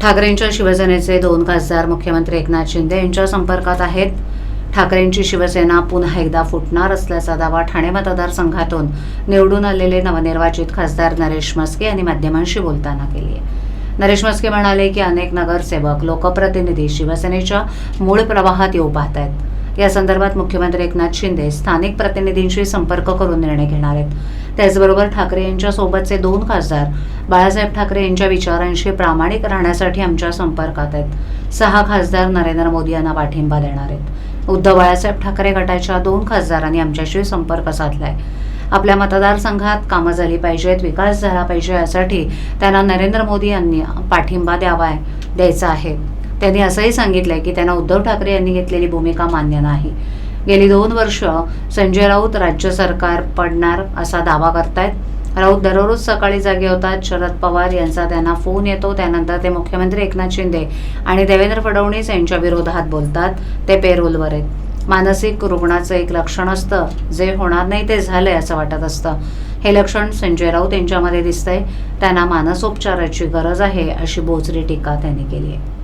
ठाकरेंच्या शिवसेनेचे दोन खासदार मुख्यमंत्री एकनाथ शिंदे यांच्या संपर्कात आहेत. ठाकरेंची शिवसेना पुन्हा एकदा फुटणार असल्याचा दावा ठाणे मतदारसंघातून निवडून आलेले नवनिर्वाचित खासदार नरेश मस्के यांनी माध्यमांशी बोलताना केली आहे. नरेश मस्के म्हणाले की अनेक नगरसेवक लोकप्रतिनिधी शिवसेनेच्या मूळ प्रवाहात येऊ पाहत आहेत या संदर्भात मुख्यमंत्री एकनाथ शिंदे स्थानिक प्रतिनिधींशी संपर्क करून निर्णय घेणार आहेत. त्याचबरोबर ठाकरे यांच्या सोबतचे दोन खासदार बाळासाहेब ठाकरे यांच्या विचारांशी प्रामाणिक राहण्यासाठी आमच्या संपर्कात आहेत. सहा खासदार नरेंद्र मोदी यांना पाठिंबा देणार आहेत. उद्धव बाळासाहेब ठाकरे गटाच्या दोन खासदारांनी आमच्याशी संपर्क साधलाय. आपल्या मतदारसंघात कामं झाली पाहिजेत विकास झाला पाहिजे यासाठी त्यांना नरेंद्र मोदी यांनी पाठिंबा द्यावा द्यायचा आहे. त्यांनी असंही सांगितलंय की त्यांना उद्धव ठाकरे यांनी घेतलेली भूमिका मान्य नाही. गेली दोन वर्ष संजय राऊत राज्य सरकार पडणार असा दावा करतायत. राऊत दररोज सकाळी जागे होतात. शरद पवार यांचा त्यांना फोन येतो. त्यानंतर ते मुख्यमंत्री एकनाथ शिंदे आणि देवेंद्र फडणवीस यांच्या विरोधात बोलतात. ते पेरोलवर आहेत. मानसिक रुग्णाचं एक लक्षण असतं. जे होणार नाही ते झालंय असं वाटत असतं. हे लक्षण संजय राऊत यांच्यामध्ये दिसतंय. त्यांना मानसोपचाराची गरज आहे अशी बोचरी टीका त्यांनी केली आहे.